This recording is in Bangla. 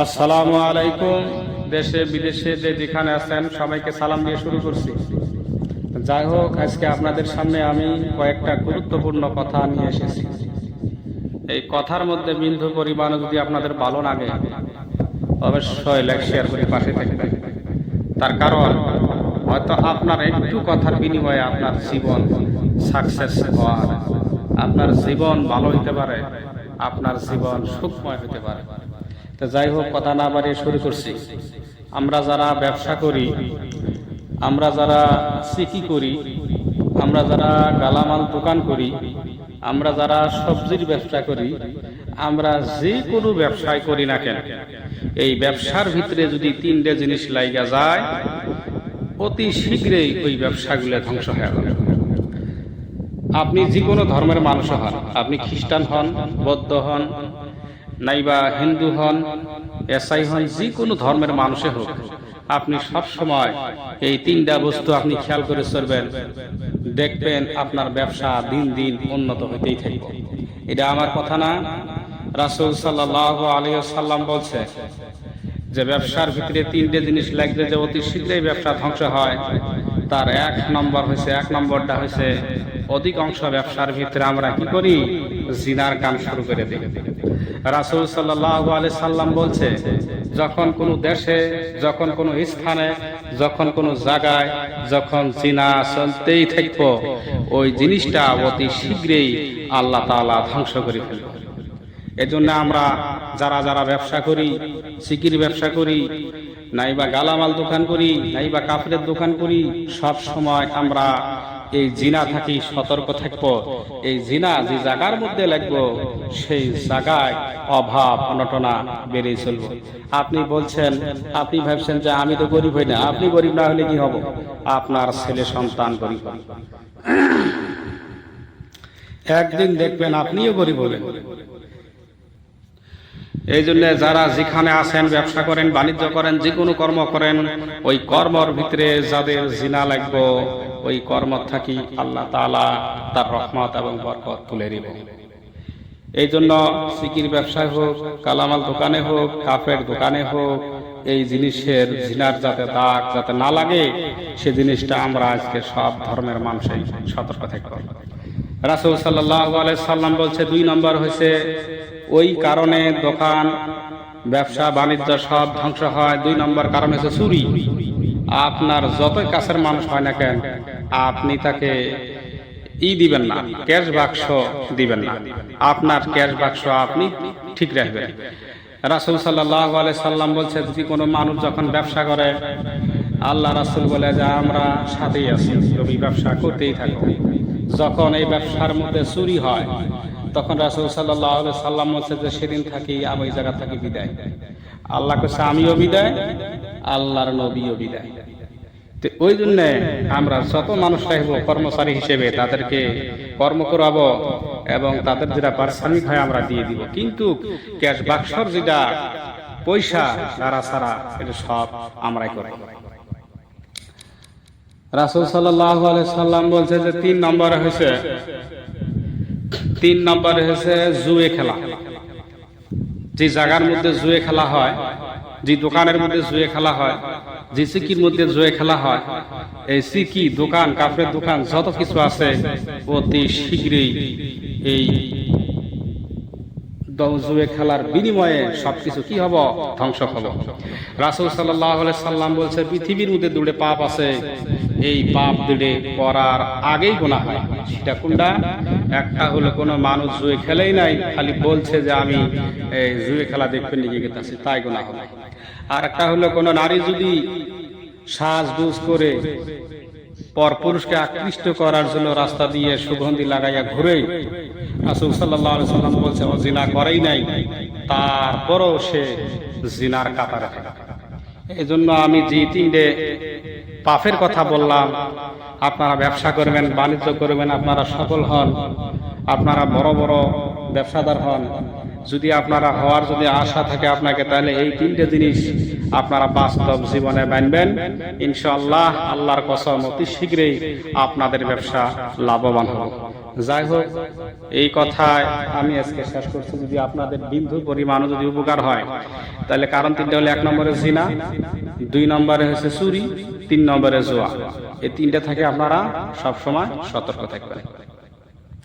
আসসালামু আলাইকুম। দেশে, বিদেশে যে যেখানে আছেন, সবাইকে সালাম দিয়ে শুরু করছি। যাই হোক, আজকে আপনাদের সামনে আমি কয়েকটা গুরুত্বপূর্ণ কথা নিয়ে এসেছি। এই কথার মধ্যে বিন্দু পরিমাণ যদি আপনাদের ভালো লাগে, অবশ্যই লাইক শেয়ার করে পাশে থাকবেন। তার কারণ, হয়তো আপনার একটু কথার বিনিময়ে আপনার জীবন সাকসেস হওয়ার, আপনার জীবন ভালো হতে পারে, আপনার জীবন সুখময় হতে পারে। যাই হোক, কথা না বাড়িয়ে শুরু করছি। আমরা যারা ব্যবসা করি, আমরা যারা সিকি করি, আমরা যারা গালামাল দোকান করি, আমরা যারা সবজির ব্যবসা করি, আমরা যে কোনো ব্যবসায় করি না কেন। এই ব্যবসার ভিতরে যদি তিনটে জিনিস লাইগা যায়, অতি শীঘ্রই ওই ব্যবসাগুলো ধ্বংস হয়ে যাবে। আপনি যে কোনো ধর্মের মানুষ হন, আপনি খ্রিস্টান হন, বৌদ্ধ হন নাইবা হিন্দু হন, এসআই হন যে কোনো ধর্মের মানুষে হোক, আপনি সব সময় এই তিনটা বস্তু আপনি খেয়াল করে চলবেন। দেখবেন আপনার ব্যবসা দিন দিন উন্নত হইতেই থাকবে। এটা আমার কথা না। রাসুল সাল্লাহ আলী সাল্লাম বলছে, যে ব্যবসার ভিতরে তিনটে জিনিস লাগবে যে অতি শীঘ্রই ব্যবসা ধ্বংস হয়। তার এক নম্বর হয়েছে এক নম্বরটা হয়েছে অধিকাংশ ব্যবসার ভিতরে আমরা কি করি? জিনার কাম শুরু করে দিই। রাসুল সাল্লাহ আলি সাল্লাম বলছে, যখন কোনো দেশে, যখন কোনো স্থানে, যখন কোনো জায়গায়, যখন জিনা চলতেই থাকব, ওই জিনিসটা অতি শীঘ্রই আল্লাহ তাআলা ধ্বংস করে ফেলবে। এজন্য আমরা যারা যারা ব্যবসা করি, সিকির ব্যবসা করি, নাইবা গালামাল দোকান করি, নাইবা কাপড়ের দোকান করি, সব সময় আমরা এই জিনা থাকি সতর্ক থাকব। এই জিনা যে জায়গার মধ্যে লাগবো, সেই জায়গায় অভাব, অনটনা বেড়ে চলবো। আপনি বলছেন, আপনি ভাবছেন যে আমি তো গরিব হই না, আপনি গরিব না হলে কি হব? আপনার ছেলে সন্তান গরিব। একদিন দেখবেন আপনিও গরিব হবেন। এই জন্য যারা যেখানে আছেন, ব্যবসা করেন, বাণিজ্য করেন, যে কোনো কর্ম করেন, ওই কর্মর ভিতরে যাদের জিনা লাগবো, ওই কর্ম থাকি আল্লাহ তালা তার রহমত এবং বরকত তুলে দিব। এই জন্য সিকির ব্যবসায় হোক, কালামাল দোকানে হোক কাপের দোকানে হোক, এই জিনিসের জিনার যাতে দাগ যাতে না লাগে, সে জিনিসটা আমরা আজকে সব ধর্মের মানুষই সতর্ক থাকব। রাসুল সাল্লাহ সাল্লাম বলছে, দুই নম্বর হয়েছে ওই কারণে দোকান, ব্যবসা, বাণিজ্য সব ধ্বংস হয়। দুই নম্বর কারণ হচ্ছে চুরি। আপনার যতই কাছের মানুষ হয় না কেন, আপনি তাকে ই দিবেন না, ক্যাশ বাক্স দিবেন না। আপনার ক্যাশ বাক্স আপনি ঠিক রাখবেন। রাসুল সাল্লাহ সাল্লাম বলছে, যদি কোনো মানুষ যখন ব্যবসা করে, আল্লাহ রাসুল বলে যে, আমরা সাথেই আছি, তুমি ব্যবসা করতেই থাকো। যখন এই ব্যবসার মধ্যে চুরি হয় তখন রাসুল সাল্লাহ সাল্লাম বলছে যে সেদিন থাকি, আমি জায়গা থাকি বিদায়। আল্লাহ কাছে আমিও বিদায়, আল্লাহর নবীও বিদায়। ওই জন্য আমরা যত মানুষ রাখব কর্মচারী হিসেবে তাদেরকে কর্ম করাবো এবং তাদের যেটা পারিশ্রমিক হয় আমরা দিয়ে দিব। কিন্তু ক্যাশ বাক্সর যেটা পয়সা সারা সারা এটা সব আমরাই করব। রাসুল সাল্লাহ সাল্লাম বলছে যে তিন নম্বর হয়েছে তিন নম্বর হয়েছে জুয়ে খেলা। যে জায়গার মধ্যে জুয়ে খেলা হয়, যে দোকানের মধ্যে জুয়ে খেলা হয়, যে সিকির মধ্যে জুয়ে খেলা হয়, এই সিকি দোকান কাপড়ের দোকান, যত কিছু আছে, অতি শীঘ্রই এই জুয়ে খেলার বিনিময়ে সবকিছু কি হব? ধ্বংস হব। রাসুল সাল্লাহ সাল্লাম বলছে, পৃথিবীর মধ্যে দূরে পাপ আছে এই পাপ দূরে করার আগেই গোনা হয়। সেটা কোনটা? একটা হলো কোনো মানুষ জুয়ে খেলেই নাই, খালি বলছে যে আমি জুয়ে খেলা দেখতে নিয়ে গেতেছি, তাই গোনা হবে আর একটা হলো কোনো নারী যদি সাজগুজ করে পর পুরুষকে আকৃষ্ট করার জন্য রাস্তা দিয়ে সুগন্ধি লাগাইয়া ঘুরে, রাসুল সাল্লাহ সাল্লাম বলছে, ও জিনা করেই নাই, তারপরও সে জিনার কাতারে এই জন্য আমি যে তিনটে পাপের কথা বললাম। আপনারা ব্যবসা করবেন, বাণিজ্য করবেন, আপনারা সফল হন। আপনারা বড় বড় ব্যবসাদার হন। যদি আপনারা হওয়ার যদি আশা থাকে আপনাকে, তাহলে এই তিনটে জিনিস আপনারা বাস্তব জীবনে মানবেন। ইনশাআল্লাহ আল্লাহর কসম, অতি শীঘ্রই আপনাদের ব্যবসা লাভবান হবে। যাই হোক, এই কথায় আমি আজকে শেষ করছি। যদি আপনাদের বিন্দু পরিমাণও যদি উপকার হয়, তাহলে কারণ তিনটা হলো, এক নম্বরে জিনা, দুই নম্বরে হচ্ছে চুরি, তিন নম্বরে জোয়া। এই তিনটা থেকে আপনারা সবসময় সতর্ক থাকবেন।